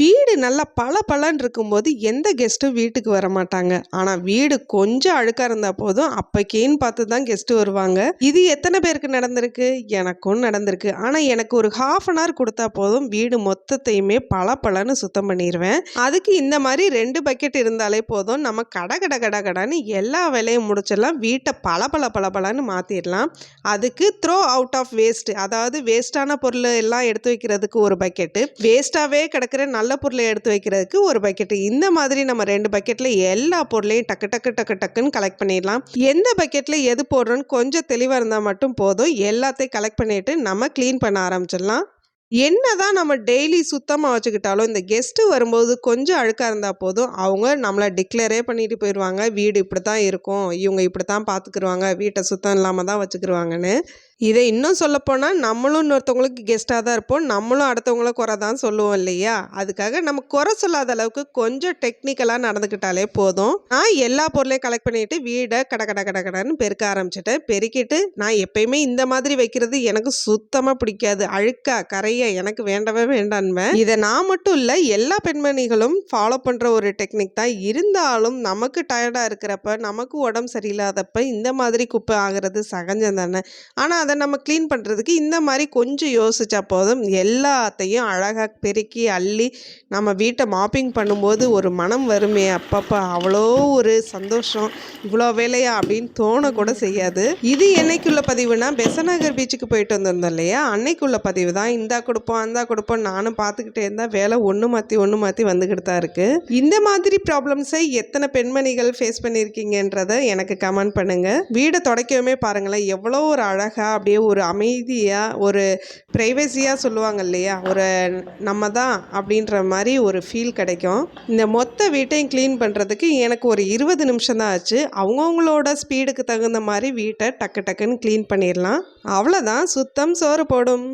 வீடு நல்லா பல பலன்னு இருக்கும்போது எந்த கெஸ்ட்டும் வீட்டுக்கு வர மாட்டாங்க ஆனால் வீடு கொஞ்சம் அழுக்காக இருந்தால் போதும் அப்போக்கேன்னு பார்த்து தான் கெஸ்ட்டு வருவாங்க. இது எத்தனை பேருக்கு நடந்திருக்கு? எனக்கும் நடந்திருக்கு. ஆனால் எனக்கு ஒரு ஹாஃப் அன் ஹவர் கொடுத்தா போதும் வீடு மொத்தத்தையுமே பல பலன்னு சுத்தம் பண்ணிடுவேன் அதுக்கு இந்த மாதிரி ரெண்டு பக்கெட் இருந்தாலே போதும் நம்ம கட கட கட கடன்னு எல்லா வேலையும் முடிச்சிடலாம் வீட்டை பல பல பல பலன்னு மாற்றிடலாம் அதுக்கு த்ரோ அவுட் ஆஃப் வேஸ்ட் அதாவது வேஸ்ட்டான பொருள் எல்லாம் எடுத்து வைக்கிறதுக்கு ஒரு பக்கெட்டு வேஸ்ட்டாகவே கிடக்கிற நல்ல பொருளை எடுத்து வைக்கிறதுக்கு ஒரு பக்கெட்டு இந்த மாதிரி நம்ம ரெண்டு பக்கெட்டில் எல்லா பொருளையும் டக்கு டக்கு டக்கு டக்குன்னு கலெக்ட் பண்ணிடலாம். எந்த பக்கெட்டில் எது போடுறோன்னு கொஞ்சம் தெளிவாக இருந்தால் மட்டும் போதும். எல்லாத்தையும் கலெக்ட் பண்ணிவிட்டு நம்ம க்ளீன் பண்ண ஆரம்பிச்சிடலாம். என்ன தான் நம்ம டெய்லி சுத்தமாக வச்சுக்கிட்டாலும் இந்த கெஸ்ட்டு வரும்போது கொஞ்சம் அழுக்காக இருந்தால் போதும். அவங்க நம்மளை டிக்ளேரே பண்ணிட்டு போயிடுவாங்க வீடு இப்படி தான் இருக்கும். இவங்க இப்படி தான் பார்த்துக்குருவாங்க வீட்டை சுத்தம் இல்லாமல் தான் வச்சுக்கிருவாங்கன்னு. இதை இன்னும் சொல்லப்போனால் நம்மளும் இன்னொருத்தவங்களுக்கு கெஸ்ட்டாக தான் இருப்போம். நம்மளும் அடுத்தவங்கள குறை தான் சொல்லுவோம் இல்லையா? அதுக்காக நம்ம குறை சொல்லாத அளவுக்கு கொஞ்சம் டெக்னிக்கலாக நடந்துக்கிட்டாலே போதும். நான் எல்லா பொருளையும் கலெக்ட் பண்ணிட்டு வீடை கட கட கட கடன்னு பெருக்க ஆரம்பிச்சிட்டேன். பெருக்கிட்டு நான் எப்பயுமே இந்த மாதிரி வைக்கிறது எனக்கு சுத்தமாக பிடிக்காது. அழுக்கா கரையா எனக்கு வேண்டவே வேண்டான்வேன் இதை நான் மட்டும் இல்லை எல்லா பெண்மணிகளும் ஃபாலோ பண்ணுற ஒரு டெக்னிக் தான். இருந்தாலும் நமக்கு டயர்டாக இருக்கிறப்ப நமக்கு உடம்பு சரியில்லாதப்ப இந்த மாதிரி குப்பை ஆகிறது சகஜம் தானே? ஆனால் அதை நம்ம க்ளீன் பண்ணுறதுக்கு இந்த மாதிரி கொஞ்சம் யோசிச்சா போதும். எல்லாத்தையும் அழகாக பெருக்கி அள்ளி நம்ம வீட்டை மாப்பிங் பண்ணும்போது ஒரு மனம் வருமே அப்பப்போ அவ்வளோ ஒரு சந்தோஷம் இவ்வளோ வேலையா அப்படின்னு தோணக்கூட செய்யாது. இது என்னைக்குள்ள பதிவுனா பெசநகர் பீச்சுக்கு போயிட்டு வந்திருந்தோம் இல்லையா? அன்னைக்குள்ள பதிவு தான். இந்தா கொடுப்போம் அந்தா கொடுப்போம் நானும் பார்த்துக்கிட்டே இருந்தால் வேலை ஒன்று மாற்றி ஒன்று மாற்றி வந்துக்கிட்டு தான் இருக்குது இந்த மாதிரி ப்ராப்ளம்ஸை எத்தனை பெண்மணிகள் ஃபேஸ் பண்ணியிருக்கீங்கன்றதை எனக்கு கமெண்ட் பண்ணுங்கள் வீடை துடைக்கவுமே பாருங்களேன் எவ்வளோ ஒரு அழகாக அப்படியே ஒரு அமைதியாக ஒரு ப்ரைவசியாக சொல்லுவாங்க இல்லையா ஒரு நம்ம தான் அப்படின்ற மாதிரி ஒரு ஃபீல் கிடைக்கும். இந்த மொத்த வீட்டையும் க்ளீன் பண்ணுறதுக்கு எனக்கு ஒரு இருபது நிமிஷம் தான் ஆச்சு. அவங்கவுங்களோட ஸ்பீடுக்கு தகுந்த மாதிரி வீட்டை டக்கு டக்குன்னு க்ளீன் பண்ணிடலாம். அவ்வளோதான் சுத்தம் சோறு போடும்.